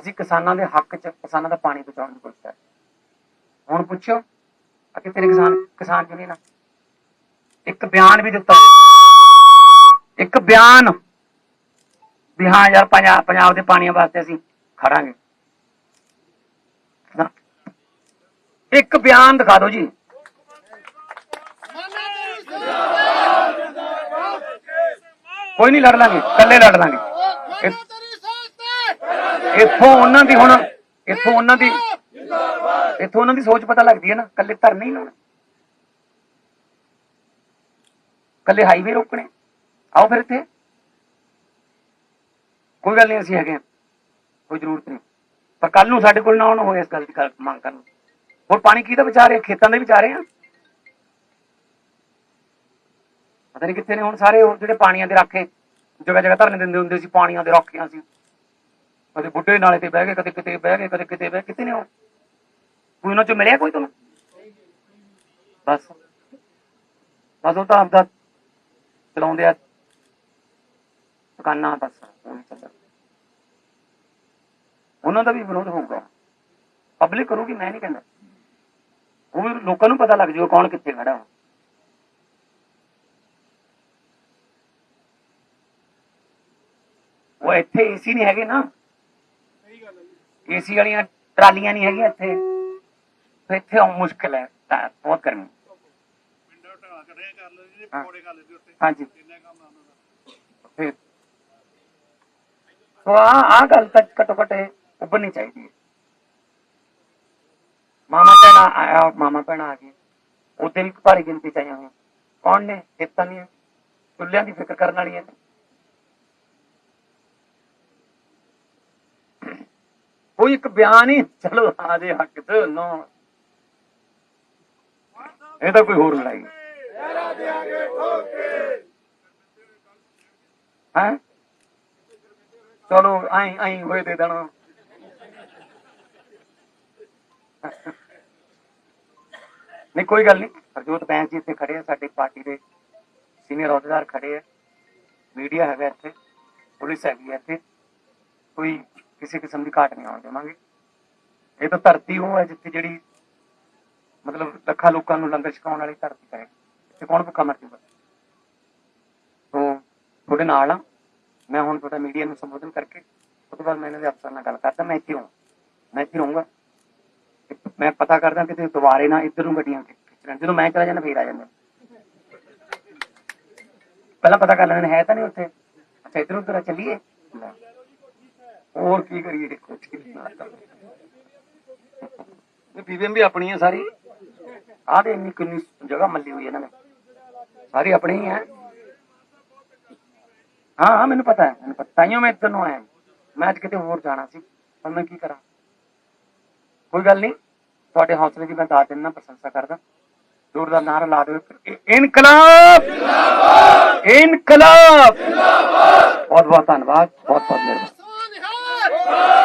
ਅਸੀਂ ਕਿਸਾਨਾਂ ਦੇ ਹੱਕ 'ਚ ਕਿਸਾਨਾਂ ਦਾ ਪਾਣੀ ਬਚਾਉਣ ਦੀ ਕੋਸ਼ਿਸ਼ ਕਰ ਹੁਣ ਪੁੱਛੋ ਆ ਤੇਰੇ ਕਿਸਾਨ ਕਿਸਾਨ ਯੂਨੀਅਨ ਇੱਕ ਬਿਆਨ ਵੀ ਦਿੱਤਾ ਹੋਵੇ। ਇੱਕ ਬਿਆਨ ਵੀ ਹਾਂ ਯਾਰ ਪੰਜਾਬ ਪੰਜਾਬ ਦੇ ਪਾਣੀਆਂ ਵਾਸਤੇ ਅਸੀਂ ਖੜਾਂਗੇ। ਇੱਕ ਬਿਆਨ ਦਿਖਾ ਦਿਓ ਜੀ। ਕੋਈ ਨਹੀਂ ਲੜ ਲਾਂਗੇ, ਇਕੱਲੇ ਲੜ ਲਾਂਗੇ। ਇੱਥੋਂ ਉਹਨਾਂ ਦੀ ਹੁਣ, ਇੱਥੋਂ ਉਹਨਾਂ ਦੀ, ਇੱਥੋਂ ਉਹਨਾਂ ਦੀ ਸੋਚ ਪਤਾ ਲੱਗਦੀ ਹੈ ਨਾ, ਇਕੱਲੇ ਧਰਨੇ ਨਹੀਂ ਲਾਉਣਾ ਇਕੱਲੇ ਹਾਈਵੇ ਰੋਕਣੇ। ਆਓ ਫਿਰ ਇੱਥੇ। ਕੋਈ ਗੱਲ ਨਹੀਂ, ਅਸੀਂ ਹੈਗੇ ਹਾਂ। ਕੋਈ ਜ਼ਰੂਰਤ ਨਹੀਂ। ਪਰ ਕੱਲ ਨੂੰ ਸਾਡੇ ਕੋਲ ਨਾ ਆਉਣ ਹੋਏ ਇਸ ਗੱਲ ਦੀ ਮੰਗ ਕਰਨ ਹੋਰ ਪਾਣੀ ਕਿਹਦਾ ਵਿਚਾਰ ਰਹੇ, ਖੇਤਾਂ ਦੇ ਵਿਚਾਰੇ ਆ ਪਤਾ ਨਹੀਂ ਕਿੱਥੇ ਨੇ ਹੁਣ ਸਾਰੇ, ਹੋਰ ਜਿਹੜੇ ਪਾਣੀਆਂ ਦੇ ਰਾਖੇ ਜਗ੍ਹਾ ਜਗ੍ਹਾ ਧਰਨੇ ਦਿੰਦੇ ਹੁੰਦੇ ਸੀ, ਪਾਣੀਆਂ ਦੇ ਰਾਖੀਆਂ ਸੀ। ਕਦੇ ਬੁੱਢੇ ਨਾਲੇ ਤੇ ਬਹਿ ਗਏ, ਕਦੇ ਕਿਤੇ ਬਹਿ ਗਏ, ਕਦੇ ਕਿਤੇ ਬਹਿ ਕਿਤੇ ਨੇ ਉਹ ਕੋਈ ਉਹਨਾਂ ਚੋਂ ਮਿਲਿਆ ਕੋਈ ਤੁਹਾਨੂੰ? ਬਸ। ਬਸ ਉਹ ਤਾਂ ਆਪਦਾ ਚਲਾਉਂਦੇ ਆ। ਦੁਕਾਨਾਂ ਬਸ ਉਹਨਾਂ ਦਾ ਵੀ ਵਿਰੋਧ ਹੋਊਗਾ। ਪਬਲਿਕ ਕਰੂਗੀ, ਮੈਂ ਨਹੀਂ ਕਹਿੰਦਾ। ਉਹ ਵੀ ਲੋਕਾਂ ਨੂੰ ਪਤਾ ਲੱਗ ਜਾਊਗਾ ਕੌਣ ਕਿੱਥੇ ਖੜਾ ਵਾ। ਉਹ ਇੱਥੇ ਏਸੀ ਨਹੀਂ ਹੈਗੇ ਨਾ। ਏਸੀ ਵਾਲੀਆਂ ਟਰਾਲੀਆਂ ਨਹੀਂ ਹੈਗੀਆਂ ਇੱਥੇ। ਤੇ ਇੱਥੇ ਆਉਣ ਮੁਸ਼ਕਲ ਹੈ ਤਾਂ ਬਹੁਤ ਗਰਮੀ। ਪਿੰਡਾਂ ਢਾ ਕਰੇ ਕਰ ਲਓ ਜੀ ਹਾਂ। ਪਕੌੜੇ ਖਾ ਲੈਂਦੇ ਉੱਤੇ ਹਾਂਜੀ। ਕਿੰਨਾ ਕੰਮ ਆਉਂਦਾ ਦਾ। ਫਿਰ ਸੋ ਆ ਆ ਗੱਲ ਤਾਂ ਘੱਟੋ ਘੱਟ ਉੱਭਰਨੀ ਚਾਹੀਦੀ ਹੈ। ਮਾਮਾ ਭੈਣਾ ਆਇਆ ਮਾਮਾ ਭੈਣਾ ਆ ਗਏ ਉਹਦੇ ਵੀ ਭਾਰੀ ਗਿਣਤੀ ਚ ਆਈਆਂ ਹੋਈਆਂ। ਕੌਣ ਨੇ? ਖੇਤਾਂ ਦੀਆਂ। ਚੁੱਲ੍ਹਿਆਂ ਦੀ ਫਿਕਰ ਕਰਨ ਵਾਲੀਆਂ ਨੇ। ਕੋਈ ਇੱਕ ਬਿਆਨ ਹੀ ਚਲੋ ਆ ਦੇ ਹੱਕ ਚ ਨੋ। ਇਹ ਤਾਂ ਕੋਈ ਹੋਰ ਲੜਾਈ। ਹੈ? ਚਲੋ ਆਈ ਆਈ ਹੋਏ ਦੇ ਦੇਣਾ। ਨਹੀਂ, ਕੋਈ ਗੱਲ ਨਹੀਂ। ਹਰਜੋਤ ਬੈਂਸ ਜੀ ਇੱਥੇ ਖੜੇ ਆ, ਸਾਡੀ ਪਾਰਟੀ ਦੇ ਸੀਨੀਅਰ ਅਹੁਦੇਦਾਰ ਖੜੇ ਆ। ਮੀਡੀਆ ਹੈਗਾ ਇੱਥੇ, ਪੁਲਿਸ ਹੈਗੀ ਆ ਇੱਥੇ। ਕੋਈ ਕਿਸੇ ਕਿਸਮ ਦੀ ਘਾਟ ਨਹੀਂ ਆਉਣ ਦੇਵਾਂਗੇ। ਇਹ ਤਾਂ ਧਰਤੀ ਉਹ ਹੈ ਜਿੱਥੇ ਜਿਹੜੀ ਮਤਲਬ ਲੱਖਾਂ ਲੋਕਾਂ ਨੂੰ ਲੰਗਰ ਛਕਾਉਣ ਵਾਲੀ ਧਰਤੀ ਹੈ। ਤੇ ਕੌਣ ਭੁੱਖਾ ਮਰ ਜੂਗਾ ਤੋਂ ਤੁਹਾਡੇ ਨਾਲ ਆ। ਮੈਂ ਹੁਣ ਤੁਹਾਡਾ ਮੀਡੀਆ ਨੂੰ ਸੰਬੋਧਨ ਕਰਕੇ ਉਸ ਤੋਂ ਬਾਅਦ ਮੈਂ ਇਹਨਾਂ ਦੇ ਅਫਸਰ ਨਾਲ ਗੱਲ ਕਰਦਾ। ਮੈਂ ਇੱਥੇ ਹਾਂ ਮੈਂ ਇੱਥੇ ਰਹੂੰਗਾ। ਮੈਂ ਪਤਾ ਕਰਦਾ ਕਿ ਤੇ ਦੁਬਾਰੇ ਨਾ ਇੱਧਰ ਨੂੰ ਗੱਡੀਆਂ ਖਿੱਚਣ ਜਦੋਂ ਮੈਂ ਚਲਾ ਜਾਂਦਾ ਫੇਰ ਆ ਜਾਂਦਾ। ਪਹਿਲਾਂ ਪਤਾ ਕਰ ਲੈਣਾ ਹੈ ਤਾਂ ਨਹੀਂ ਉੱਥੇ। ਅੱਛਾ ਇੱਧਰ ਉੱਧਰ ਆ, ਚੱਲੀਏ। ਹੋਰ ਕੀ ਕਰੀਏ? ਦੇਖੋ ਵੀ ਆਪਣੀ ਸਾਰੀ। ਆਹ ਦੇ ਇੰਨੀ ਕਿੰਨੀ ਜਗ੍ਹਾ ਮੱਲੀ ਹੋਈ ਇਹਨਾਂ ਨੇ। ਸਾਰੀ ਆਪਣੀ ਹੀ ਹੈ। ਹਾਂ ਹਾਂ, ਮੈਨੂੰ ਪਤਾ ਹੈ, ਮੈਨੂੰ ਪਤਾ। ਤਾਈਓ ਮੈਂ ਇੱਧਰ ਆਇਆ। ਮੈਂ ਅੱਜ ਕਿਤੇ ਹੋਰ ਜਾਣਾ ਸੀ। ਪਰ ਮੈਂ ਕੀ ਕਰਾਂ? ਕੋਈ ਗੱਲ ਨਹੀਂ। ਤੁਹਾਡੇ ਹੌਸਲੇ ਦੀ ਮੈਂ ਦਾਤ ਦਿੰਦਾ, ਪ੍ਰਸ਼ੰਸਾ ਕਰਦਾ। ਜ਼ੋਰਦਾਰ ਨਾਰਾ ਲਾ ਦਿਓ ਇ- ਇਨਕਲਾਬ! ਇਨਕਲਾਬ! ਬਹੁਤ ਬਹੁਤ ਧੰਨਵਾਦ। ਬਹੁਤ ਬਹੁਤ ਮਿਹਰਬਾਨੀ। ਕਿਸਾਨ ਹੈ